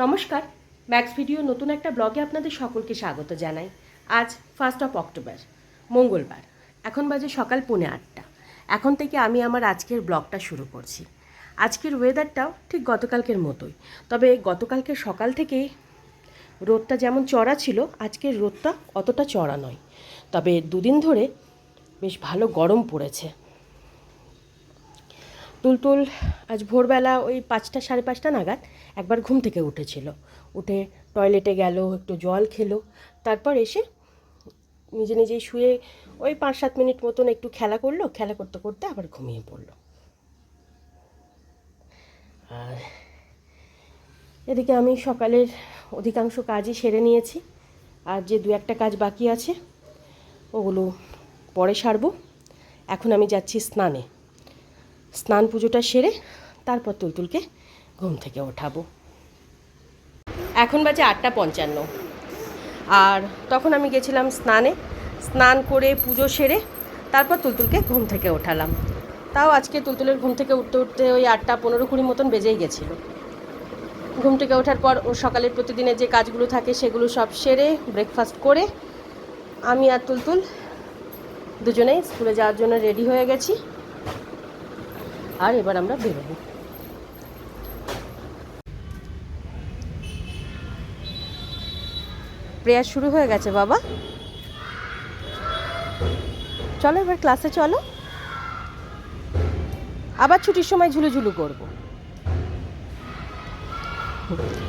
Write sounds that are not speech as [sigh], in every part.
নমস্কার max video নতুন একটা ব্লগে আপনাদের সকলকে স্বাগত জানাই। আজ ফার্স্ট অফ অক্টোবর মঙ্গলবার, এখন বাজে সকাল পৌনে আটটা। এখন থেকে আমি আমার আজকের ব্লগটা শুরু করছি। আজকের ওয়েদারটাও ঠিক গতকালকের মতোই, তবে গতকালকে সকাল থেকে রোদটা যেমন চড়া ছিল, আজকের রোদটা অতটা চড়া নয়। তবে দুদিন ধরে বেশ ভালো গরম পড়েছে। তুলতুল আজ ভোরবেলা ওই পাঁচটা সাড়ে পাঁচটা নাগাদ একবার ঘুম থেকে উঠেছিল। উঠে টয়লেটে গেল, একটু জল খেলো। তারপর এসে নিজে নিজেই শুয়ে ওই পাঁচ সাত মিনিট মতন একটু খেলা করল। খেলা করতে করতে আবার ঘুমিয়ে পড়ল। আর এদিকে আমি সকালের অধিকাংশ কাজই সেরে নিয়েছি। আর যে দু একটা কাজ বাকি আছে, ওগুলো পরে সারবো। এখন আমি যাচ্ছি স্নানে। স্নান পুজোটা সেরে তারপর তুলতুলকে ঘুম থেকে ওঠাবো। এখন বাজে আটটা পঞ্চান্ন। আর তখন আমি গেছিলাম স্নানে, স্নান করে পুজো সেরে তারপর তুলতুলকে ঘুম থেকে ওঠালাম। তাও আজকে তুলতুলের ঘুম থেকে উঠতে উঠতে ওই আটটা পনেরো কুড়ি মতন বেজেই গেছিল। ঘুম থেকে ওঠার পর ও সকালের প্রতিদিনের যে কাজগুলো থাকে সেগুলো সব সেরে ব্রেকফাস্ট করে আমি আর তুলতুল দুজনেই স্কুলে যাওয়ার জন্য রেডি হয়ে গেছি। আর এবার আমরা বেরোবো। প্রেয়ার শুরু হয়ে গেছে, বাবা। চলো, এবার ক্লাসে চলো। আবার ছুটির সময় ঝুলুঝুলু করব।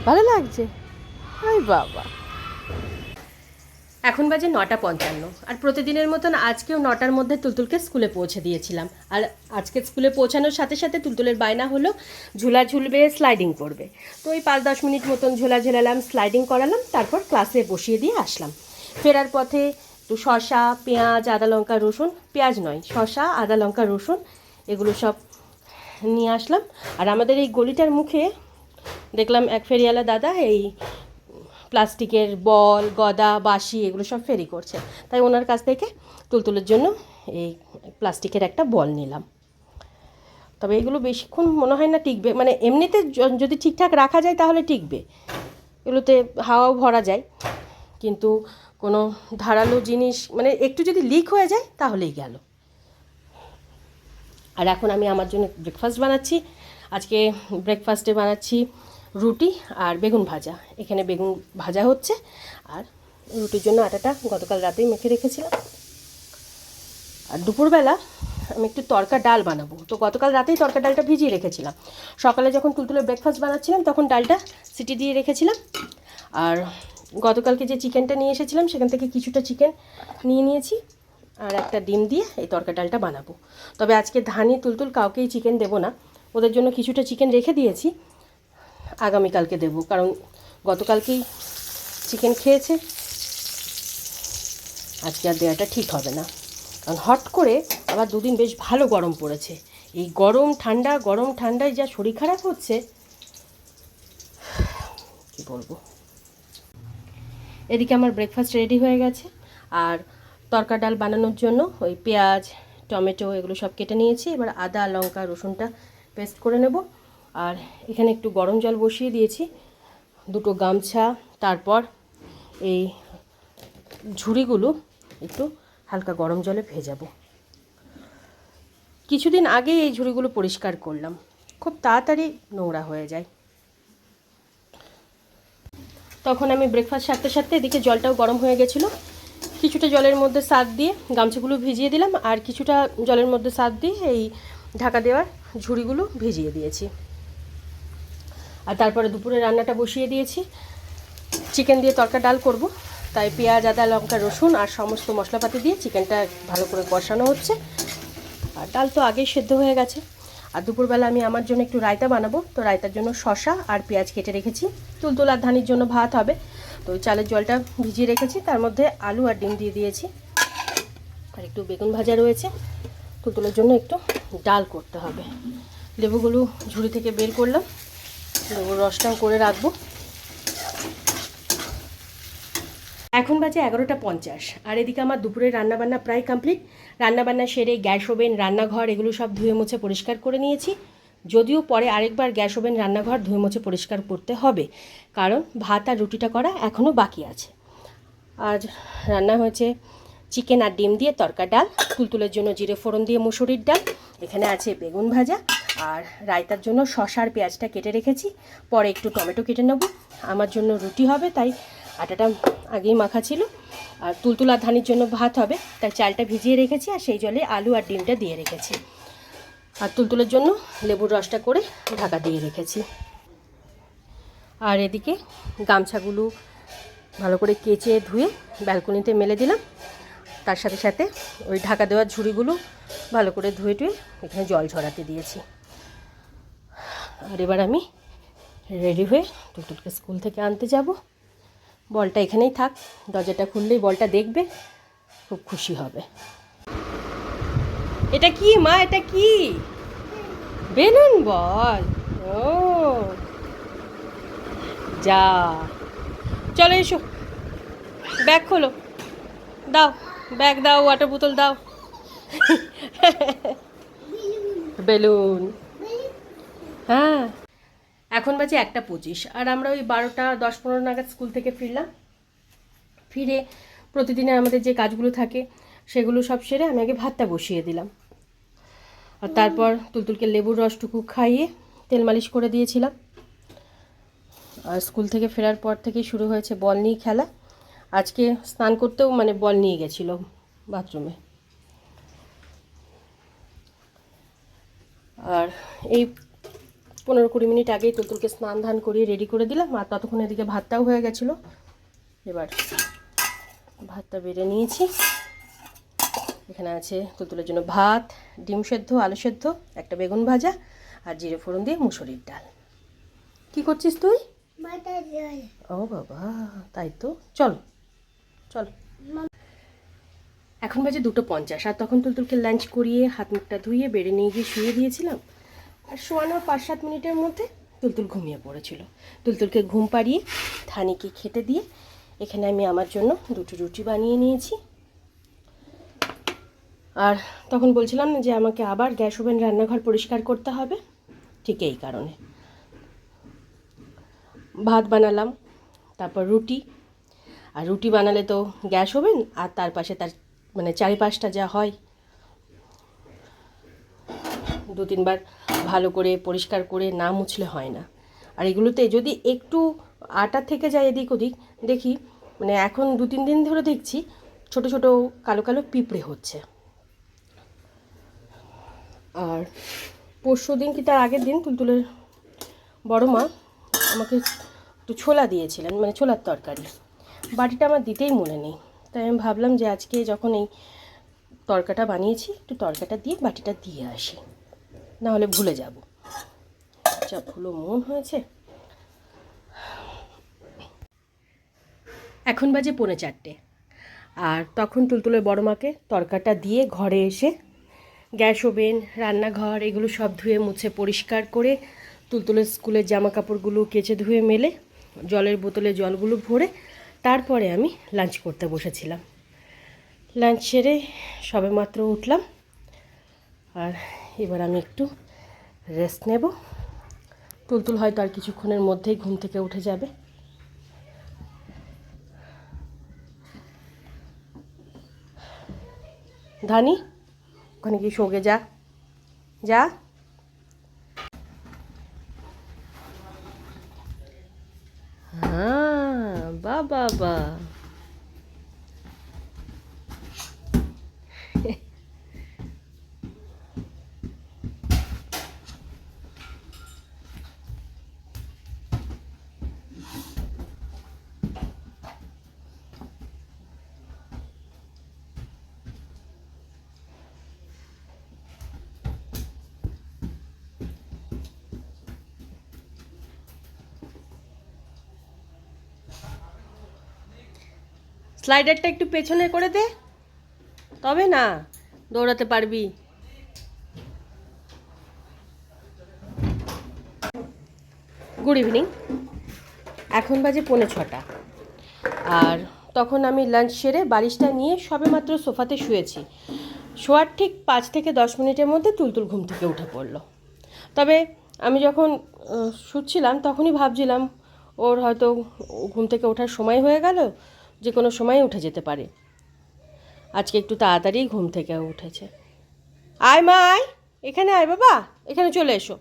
ভালো লাগছে? আই বাবা। এখন বাজে নটা পঞ্চান্ন। আর প্রতিদিনের মতন আজকেও নটার মধ্যে তুলতুলকে স্কুলে পৌঁছে দিয়েছিলাম। আর আজকে স্কুলে পৌঁছানোর সাথে সাথে তুলতুলের বায়না হলো, ঝুলা ঝুলবে স্লাইডিং করবে। তো ওই পাঁচ দশ মিনিট মতন ঝোলা ঝুলালাম স্লাইডিং করালাম, তারপর ক্লাসে বসিয়ে দিয়ে আসলাম। ফেরার পথে একটু শশা পেঁয়াজ, আদা লঙ্কা, রসুন, পেঁয়াজ নয় শশা আদা লঙ্কা, রসুন, এগুলো সব নিয়ে আসলাম। আর আমাদের এই গলিটার মুখে দেখলাম এক ফেরিওয়ালা দাদা, এই প্লাস্টিকের বল, গদা, বাঁশি, এগুলো সব ফেরি করছে। তাই ওনার কাছ থেকে তুলতুলের জন্য এই প্লাস্টিকের একটা বল নিলাম। তবে এগুলো বেশিক্ষণ মনে হয় না টিকবে। মানে এমনিতে যদি ঠিকঠাক রাখা যায় তাহলে টিকবে। এগুলোতে হাওয়াও ভরা যায়। কিন্তু কোনো ধারালো জিনিস মানে একটু যদি লিক হয়ে যায় তাহলেই গেল। আর এখন আমি আমার জন্য ব্রেকফাস্ট বানাচ্ছি। আজকে ব্রেকফাস্টে বানাচ্ছি রুটি আর বেগুন ভাজা। এখানে বেগুন ভাজা হচ্ছে আর রুটির জন্য আটাটা গতকাল রাতেই মেখে রেখেছিলাম। আর দুপুরবেলা আমি একটু তরকা ডাল বানাবো। তো গতকাল রাতেই তরকা ডালটা ভিজিয়ে রেখেছিলাম। সকালে যখন তুলতুলে ব্রেকফাস্ট বানাচ্ছিলাম, তখন ডালটা সিটি দিয়ে রেখেছিলাম। আর গতকালকে যে চিকেনটা নিয়ে এসেছিলাম, সেখান থেকে কিছুটা চিকেন নিয়ে নিয়েছি আর একটা ডিম দিয়ে এই তরকা ডালটা বানাবো। তবে আজকে ধানি তুলতুল কাউকেই চিকেন দেবো না। ওদের জন্য কিছুটা চিকেন রেখে দিয়েছি। আগামীকালকে দেবো, কারণ গতকালকেই চিকেন খেয়েছে। আজকে আর দেওয়াটা ঠিক হবে না। কারণ হট করে আবার দুদিন বেশ ভালো গরম পড়েছে। এই গরম ঠান্ডা, গরম ঠান্ডায় যা শরীর খারাপ হচ্ছে, কি বলব? এদিকে আমার ব্রেকফাস্ট রেডি হয়ে গেছে। আর তরকা ডাল বানানোর জন্য ওই পেঁয়াজ, টমেটো, এগুলো সব কেটে নিয়েছি। এবার আদা, লঙ্কা, রসুনটা পেস্ট করে নেব। আর এখানে একটু গরম জল বসিয়ে দিয়েছি, দুটো গামছা, তারপর এই ঝুড়িগুলো একটু হালকা গরম জলে ভেজাবো। কিছুদিন আগে এই ঝুড়িগুলো পরিষ্কার করলাম, খুব তাড়াতাড়ি নোংরা হয়ে যায়। তখন আমি ব্রেকফাস্ট সারতে সারতে এদিকে জলটাও গরম হয়ে গেছিল, কিছুটা জলের মধ্যে সাদ দিয়ে গামছাগুলো ভিজিয়ে দিলাম, আর কিছুটা জলের মধ্যে সাদ দিয়ে এই ঢাকা দেওয়ার ঝুড়িগুলো ভিজিয়ে দিয়েছি। আর তারপরে দুপুরে রান্নাটা বসিয়ে দিয়েছি। চিকেন দিয়ে তরকা ডাল করব। তাই পেঁয়াজ, আদা, লঙ্কা, রসুন আর সমস্ত মশলাপাতি দিয়ে চিকেনটা ভালো করে কষানো হচ্ছে। আর ডাল তো আগেই সেদ্ধ হয়ে গেছে। আর দুপুরবেলা আমি আমার জন্য একটু রায়তা বানাবো। তো রায়তার জন্য শশা আর পেঁয়াজ কেটে রেখেছি। তুলতুল আর ধানির জন্য ভাত হবে। তো চালের জলটা ভিজিয়ে রেখেছি। তার মধ্যে আলু আর ডিম দিয়ে দিয়েছি। আর একটু বেগুন ভাজা রয়েছে। তুলতুলের জন্য একটু ডাল করতে হবে। লেবুগুলো ঝুড়ি থেকে বের করলাম। রসটাও করে রাখব। এখন বাজে এগারোটা পঞ্চাশ, আর এদিকে আমার দুপুরে রান্নাবান্না প্রায় কমপ্লিট রান্নাবান্না সেরে গ্যাস ওভেন, রান্নাঘর, এগুলো সব ধুয়ে মুছে পরিষ্কার করে নিয়েছি। যদিও পরে আরেকবার গ্যাস ওভেন, রান্নাঘর ধুয়ে মুছে পরিষ্কার করতে হবে, কারণ ভাত আর রুটিটা করা এখনও বাকি আছে। আজ রান্না হয়েছে চিকেন আর ডিম দিয়ে তরকা ডাল, তুলতুলের জন্য জিরে ফোড়ন দিয়ে মুসুরির ডাল, এখানে আছে বেগুন ভাজা আর রায়তার জন্য শশার পেঁয়াজটা কেটে রেখেছি। পরে একটু টমেটো কেটে নেব। আমার জন্য রুটি হবে, তাই আটাটা আগেই মাখা ছিল। আর তুলতুল ধানির জন্য ভাত হবে, তাই চালটা ভিজিয়ে রেখেছি আর সেই জলে আলু আর ডিমটা দিয়ে রেখেছি। আর তুলতুলের জন্য লেবুর রসটা করে ঢাকা দিয়ে রেখেছি। আর এদিকে গামছাগুলো ভালো করে কেচে ধুয়ে ব্যালকনিতে মেলে দিলাম। তার সাথে সাথে ওই ঢাকা দেওয়ার ঝুড়িগুলো ভালো করে ধুয়ে টুয়ে এখানে জল ঝরাতে দিয়েছি। আর এবার আমি রেডি হয়ে টুকটুককে স্কুল থেকে আনতে যাব। বলটা এখানেই থাক, দরজাটা খুললেই বলটা দেখবে, খুব খুশি হবে। এটা কি মা? এটা কি? বেলুন বল। ও। যা। চলো এসো। ব্যাগ খোলো। দাও, ব্যাগ দাও ওয়াটার বোতল দাও। [laughs] বেলুন। হ্যাঁ। এখন বাজে একটা পঁচিশ, আর আমরা ওই বারোটা, দশ পনেরো নাগাদ স্কুল থেকে ফিরলাম। ফিরে প্রতিদিনের আমাদের যে কাজগুলো থাকে, সেগুলো সব সেরে আমি আগে ভাতটা বসিয়ে দিলাম। আর তারপর তুলতুলকে লেবুর রসটুকু খাইয়ে তেল মালিশ করে দিয়েছিলাম। আর স্কুল থেকে ফেরার পর থেকেই শুরু হয়েছে বল নিয়ে খেলা। আজকে স্নান করতেও মানে বল নিয়ে গেছিল বাথরুমে। আর এই পনেরো কুড়ি মিনিট আগেই তুলতুলকে স্নান ধান করিয়ে রেডি করে দিলাম, আর ততক্ষণ এদিকে ভাতটাও হয়ে গেছিল। এবার ভাতটা বেড়ে নিয়েছি। এখানে আছে তুলতুলের জন্য ভাত, ডিম সেদ্ধ, আলু সেদ্ধ, একটা বেগুন ভাজা, আর জিরে ফোড়ন দিয়ে মুসুরির ডাল। কি করছিস তুই? ও বাবা, তাই তো। চল চল। এখন বাজে দুটো পঞ্চাশ, আর তখন তুলতুলকে লাঞ্চ করিয়ে হাত মুখটা ধুয়ে বেড়ে নিয়ে গিয়ে শুয়ে দিয়েছিলাম। আর শোয়ানোর পাঁচ সাত মিনিটের মধ্যে তুলতুল ঘুমিয়ে পড়েছিল। তুলতুলকে ঘুম পাড়িয়ে ধানিকে খেতে দিয়ে এখানে আমি আমার জন্য দুটো রুটি বানিয়ে নিয়েছি। আর তখন বলছিলাম যে আমাকে আবার গ্যাস ওভেন রান্নাঘর পরিষ্কার করতে হবে, ঠিক এই কারণে। ভাত বানালাম, তারপর রুটি। আর রুটি বানালে তো গ্যাস ওভেন আর তার পাশে তার মানে চারিপাশটা যা হয় দু তিনবার ভালো করে পরিষ্কার করে না মুছলে হয় না। আর এগুলোতে যদি একটু আটা থেকে যায় এদিক ওদিক, দেখি মানে এখন দু তিন দিন ধরে দেখছি ছোট ছোট কালো কালো পিঁপড়ে হচ্ছে। আর পরশু দিন কি তার আগের দিন তুলতুলের বড় মা আমাকে একটু ছোলা দিয়েছিলেন মানে ছোলার তরকারি। বাটিটা আমার দিতেই মনে নেই। তাই আমি ভাবলাম যে আজকে যখন এই তরকাটা বানিয়েছি, একটু তরকাটা দিয়ে বাটিটা দিয়ে আসি। না হলে ভুলে যাব। যা ভুলো মন হয়েছে। এখন বাজে পৌনে চারটে। আর তখন তুলতুলের বড় মাকে তরকাটা দিয়ে ঘরে এসে গ্যাস ওভেন, রান্নাঘর এগুলো সব ধুয়ে মুছে পরিষ্কার করে তুলতুলের স্কুলের জামা কাপড়গুলো কেচে ধুয়ে মেলে, জলের বোতলে জলগুলো ভরে তারপরে আমি লাঞ্চ করতে বসেছিলাম। লাঞ্চ সেরে সবে মাত্র উঠলাম। আর এবার আমি একটু রেস্ট নেব। তুলতুল হয়তো আর কিছুক্ষণের মধ্যেই ঘুম থেকে উঠে যাবে। ধানি, ওখানে গিয়ে শোকে যা। যা। হ্যাঁ বা বা স্লাইডারটা একটু পেছনে করে দে। তবে না, দৌড়াতে পারবি। গুড ইভিনিং এখন বাজে পৌনে ছটা। আর তখন আমি লাঞ্চ সেরে বালিশটা নিয়ে সবেমাত্র সোফাতে শুয়েছি। শোয়ার ঠিক পাঁচ থেকে দশ মিনিটের মধ্যে তুলতুল ঘুম থেকে উঠে পড়ল। তবে আমি যখন শুচ্ছিলাম, তখনই ভাবছিলাম, ওর হয়তো ঘুম থেকে ওঠার সময় হয়ে গেল যে কোনো সময় উঠে যেতে পারে। আজকে একটু তাড়াতাড়ি ঘুম থেকে উঠেছে। আয় মা, আয়। এখানে আয় বাবা। এখানে চলে এসো।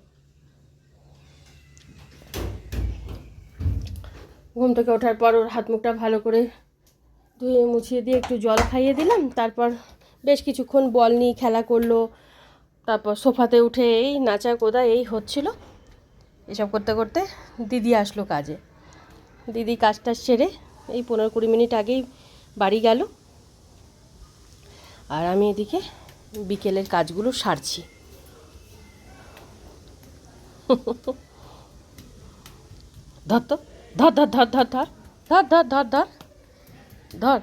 ঘুম থেকে ওঠার পর ওর হাত মুখটা ভালো করে ধুয়ে মুছিয়ে দিয়ে একটু জল খাইয়ে দিলাম। তারপর বেশ কিছুক্ষণ বল নিয়ে খেলা করল। তারপর সোফাতে উঠে এই নাচা কোদা এই হচ্ছিল। এসব করতে করতে দিদি আসলো কাজে। দিদি কাজটা সেরে এই পনেরো কুড়ি মিনিট আগেই বাড়ি গেল। আর আমি এদিকে বিকেলের কাজগুলো সারছি। ধর তো, ধর ধর ধর ধর ধর ধর ধর ধর ধর ধর।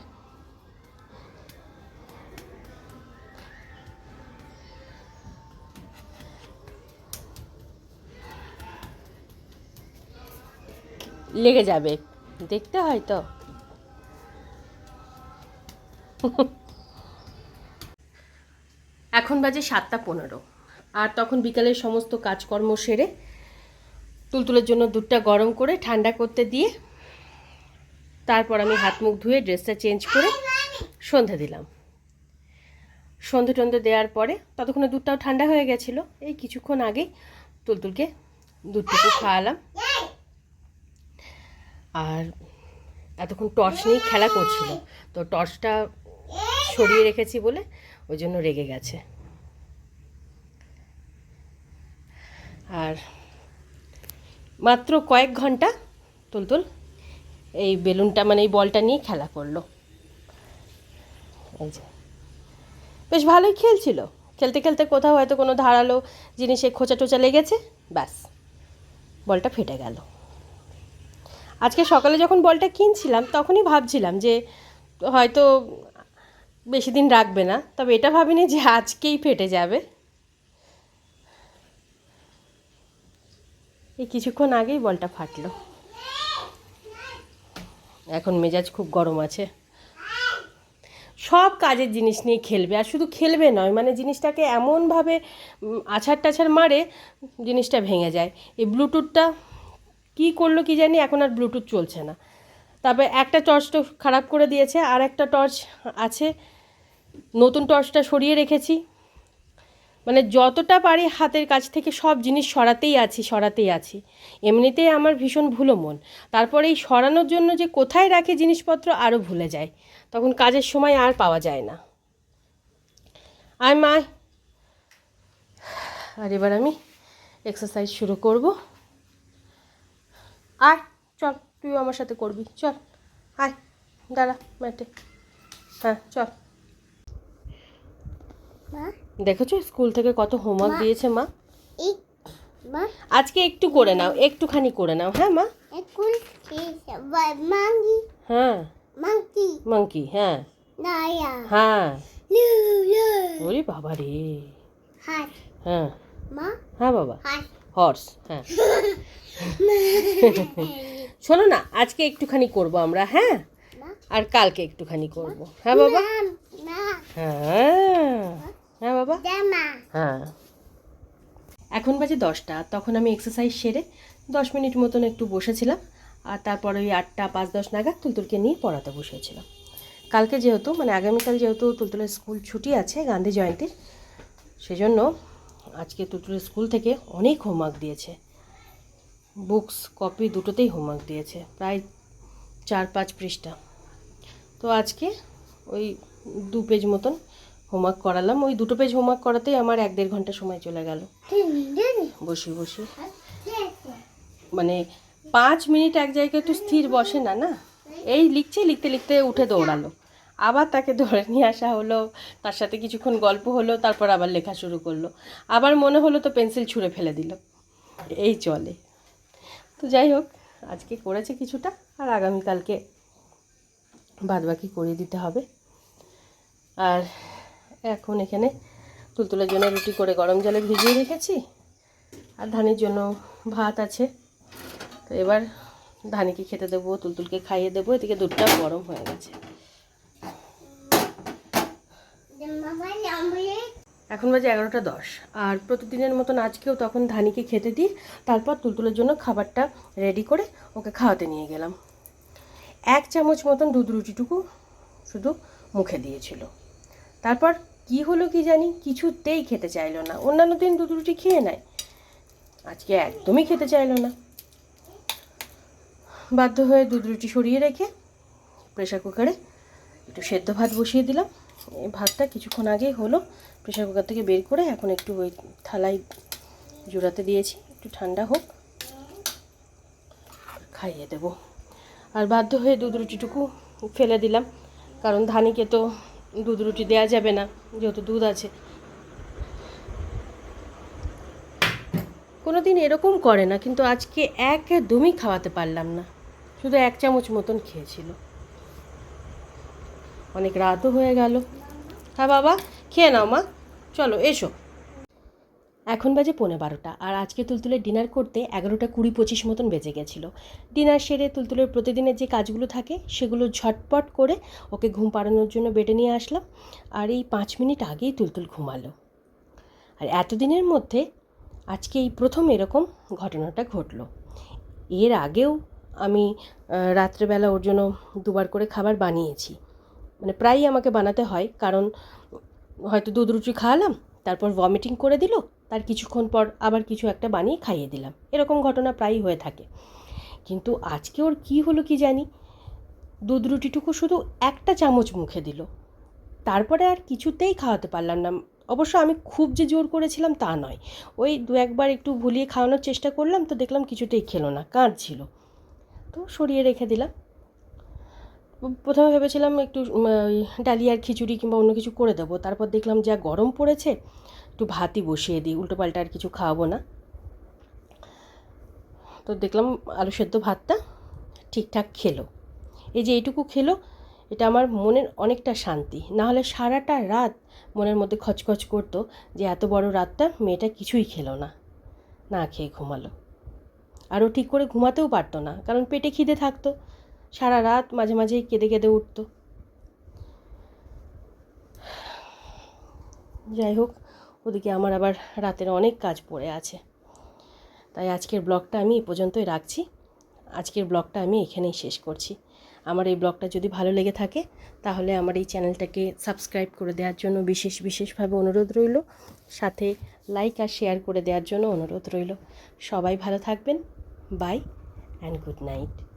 লেগে যাবে দেখতে হয় তো? এখন বাজে সাতটা পনেরো, আর তখন বিকালের সমস্ত কাজকর্ম সেরে তুলতুলের জন্য দুধটা গরম করে ঠান্ডা করতে দিয়ে তারপর আমি হাত মুখ ধুয়ে ড্রেসটা চেঞ্জ করে সন্ধে দিলাম। সন্ধে টন্ধে দেওয়ার পরে ততক্ষণে দুধটাও ঠান্ডা হয়ে গেছিল। এই কিছুক্ষণ আগেই তুলতুলকে দুধটুকু খাওয়ালাম। আর এতক্ষণ টর্চ নিয়ে খেলা করছিল। তো টর্চটা সরিয়ে রেখেছি বলে ওই জন্য রেগে গেছে। আর মাত্র কয়েক ঘণ্টা তুলতুল, এই বেলুনটা মানে এই বলটা নিয়ে খেলা করল। এই যে। বেশ ভালোই খেলছিল। খেলতে খেলতে কোথাও হয়তো কোনো ধারালো জিনিসে খোঁচা টোচা লেগেছে, ব্যাস, বলটা ফেটে গেল। আজকে সকালে যখন বলটা কিনছিলাম, তখনই ভাবছিলাম যে হয়তো বেশি দিন রাখবে না। তবে এটা ভাবিনি যে আজকেই ফেটে যাবে। এই কিছুক্ষণ আগেই বলটা ফাটলো। এখন মেজাজ খুব গরম আছে। সব কাজের জিনিস নিয়ে খেলবে, আর শুধু খেলবে নয় মানে জিনিসটাকে এমনভাবে আছাড় টাছাড় মারে, জিনিসটা ভেঙে যায়। এই ব্লুটুথটা কী করল কি জানি, এখন আর ব্লুটুথ চলছে না। তারপরে একটা টর্চ তো খারাপ করে দিয়েছে, আর একটা টর্চ আছে, নতুন টর্চটা সরিয়ে রেখেছি। মানে যতটা পারি হাতের কাছ থেকে সব জিনিস সরাতেই আছি সরাতেই আছি। এমনিতেই আমার ভীষণ ভুলো মন। তারপরে এই সরানোর জন্য যে কোথায় রাখি জিনিসপত্র আরও ভুলে যায় তখন কাজের সময় আর পাওয়া যায় না। আয় মায় আর এবার আমি এক্সারসাইজ শুরু করব। আয় চল তুইও আমার সাথে করবি চল আয় দাঁড়া ম্যাটে হ্যাঁ চল। দেখেছ স্কুল থেকে কত হোমওয়ার্ক দিয়েছে মা? আজকে একটু করে নাও একটুখানি করে নাও হ্যাঁ মা? হ্যাঁ। মাংকি হ্যাঁ। হ্যাঁ। ওরে বাবা রে হ্যাঁ। মা? হ্যাঁ বাবা। হর্স হ্যাঁ। শোনো না, আজকে একটুখানি করব আমরা হ্যাঁ? আর কালকে একটুখানি করব। হ্যাঁ বাবা? হ্যাঁ। হ্যাঁ বাবা? হ্যাঁ। এখন বাজে দশটা, তখন আমি এক্সারসাইজ সেরে দশ মিনিট মতন একটু বসেছিলাম, আর তারপরে ওই আটটা, পাঁচ দশ নাগাদ তুলতুলকে নিয়ে পড়াতে বসেছিলাম। কালকে যেহেতু মানে আগামীকাল যেহেতু তুলতুলের স্কুল ছুটি আছে গান্ধী জয়ন্তীর, সেজন্য আজকে তুলতুলের স্কুল থেকে অনেক হোমওয়ার্ক দিয়েছে। বুকস কপি দুটোতেই হোমওয়ার্ক দিয়েছে, প্রায় চার পাঁচ পৃষ্ঠা। তো আজকে ওই দু পেজ মতন হোমওয়ার্ক করালাম। ওই দুটো পেজ হোমওয়ার্ক করাতেই আমার এক দেড় ঘণ্টা সময় চলে গেল। বসি বসি। মানে পাঁচ মিনিট এক জায়গায় একটু স্থির বসে না না? এই লিখছে, লিখতে লিখতে উঠে দৌড়ালো। আবার তাকে ধরে নিয়ে আসা হলো, তার সাথে কিছুক্ষণ গল্প হলো, তারপর আবার লেখা শুরু করল। আবার মনে হলো তো পেন্সিল ছুঁড়ে ফেলে দিল। এই চলে। তো যাই হোক, আজকে করেছে কিছুটা, আর আগামীকালকে বাদবাকি করিয়ে দিতে হবে। আর এখন এখানে তুলতুলের জন্য রুটি করে গরম জলে ভিজিয়ে রেখেছি, আর ধানের জন্য ভাত আছে। তো এবার ধানিকে খেতে দেবো, তুলতুলকে খাইয়ে দেবো, এদিকে দুধটা গরম হয়ে গেছে। এখন বাজে এগারোটা দশ। আর প্রতিদিনের মতন আজকেও তখন ধানিকে খেতে দিই, তারপর তুলতুলের জন্য খাবারটা রেডি করে ওকে খাওয়াতে নিয়ে গেলাম। এক চামচ মতন দুধ রুটিটুকু শুধু মুখে দিয়েছিল। তারপর কি হলো কি জানি কিছুতেই খেতে চাইলো না। অন্যান্য দিন দুধ রুটি খেয়ে নেয়, আজকে একদমই খেতে চাইলো না। বাধ্য হয়ে দুধ রুটি সরিয়ে রেখে প্রেশার কুকারে একটু সেদ্ধ ভাত বসিয়ে দিলাম। এই ভাতটা কিছুক্ষণ আগেই হলো প্রেশার কুকার থেকে বের করে এখন একটু ওই থালায় জোড়াতে দিয়েছি, একটু ঠান্ডা হোক, খাইয়ে দেব। আর বাধ্য হয়ে দুধ রুটিটুকু ফেলে দিলাম, কারণ ধানিকে তো দুধ রুটি দেওয়া যাবে না, যেহেতু দুধ আছে। কোনো দিন এরকম করে না, কিন্তু আজকে একদমই খাওয়াতে পারলাম না, শুধু এক চামচ মতন খেয়েছিল। অনেক রাতও হয়ে গেল। হ্যাঁ বাবা, খেয়ে নাও মা। চলো, এসো। এখন বাজে পৌনে বারোটা, আর আজকে তুলতুলের ডিনার করতে এগারোটা কুড়ি পঁচিশ মতন বেজে গেছিল। ডিনার সেরে তুলতুলের প্রতিদিনের যে কাজগুলো থাকে, সেগুলো ঝটপট করে ওকে ঘুম পাড়ানোর জন্য বেডে নিয়ে আসলাম, আর এই পাঁচ মিনিট আগেই তুলতুল ঘুমালো। আর এতদিনের মধ্যে আজকে এই প্রথম এরকম ঘটনাটা ঘটলো। এর আগেও আমি রাত্রেবেলা ওর জন্য দুবার করে খাবার বানিয়েছি। মানে প্রায়ই আমাকে বানাতে হয়, কারণ হয়তো দুধ রুটি খাওয়ালাম, তারপর ভমিটিং করে দিল, তার কিছুক্ষণ পর আবার কিছু একটা বানিয়ে খাইয়ে দিলাম। এরকম ঘটনা প্রায়ই হয়ে থাকে। কিন্তু আজকে ওর কী হলো কি জানি? দুধ রুটিটুকু শুধু একটা চামচ মুখে দিল। তারপরে আর কিছুতেই খাওয়াতে পারলাম না। অবশ্য আমি খুব যে জোর করেছিলাম তা নয়। ওই দু একবার একটু ভুলিয়ে খাওয়ানোর চেষ্টা করলাম, তো দেখলাম কিছুতেই খেলো না, কাঁদছিল। তো সরিয়ে রেখে দিলাম। প্রথমে ভেবেছিলাম একটু ডালিয়ার খিচুড়ি কিংবা অন্য কিছু করে দেবো। তারপর দেখলাম যা গরম পড়েছে, একটু ভাতই বসিয়ে দিই, উল্টো পাল্টা আর কিছু খাওয়াবো না। তো দেখলাম আলু সেদ্ধ ভাতটা ঠিকঠাক খেলো। এই যে এইটুকু খেলো, এটা আমার মনের অনেকটা শান্তি। না হলে সারাটা রাত মনের মধ্যে খচখচ করতো যে এত বড় রাতটা মেয়েটা কিছুই খেলো না না খেয়ে ঘুমালো। আরও ঠিক করে ঘুমাতেও পারতো না, কারণ পেটে খিদে থাকতো। সারা রাত মাঝে মাঝেই কেঁদে কেঁদে উঠতো। যাই হোক, ওদিকে আমার আবার রাতের অনেক কাজ পড়ে আছে। তাই আজকের ব্লগটা আমি এ পর্যন্তই রাখছি। আজকের ব্লগটা আমি এখানেই শেষ করছি। আমার এই ব্লগটা যদি ভালো লেগে থাকে, তাহলে আমার এই চ্যানেলটাকে সাবস্ক্রাইব করে দেওয়ার জন্য বিশেষ বিশেষভাবে অনুরোধ রইল। সাথে লাইক আর শেয়ার করে দেওয়ার জন্য অনুরোধ রইল। সবাই ভালো থাকবেন। By and good night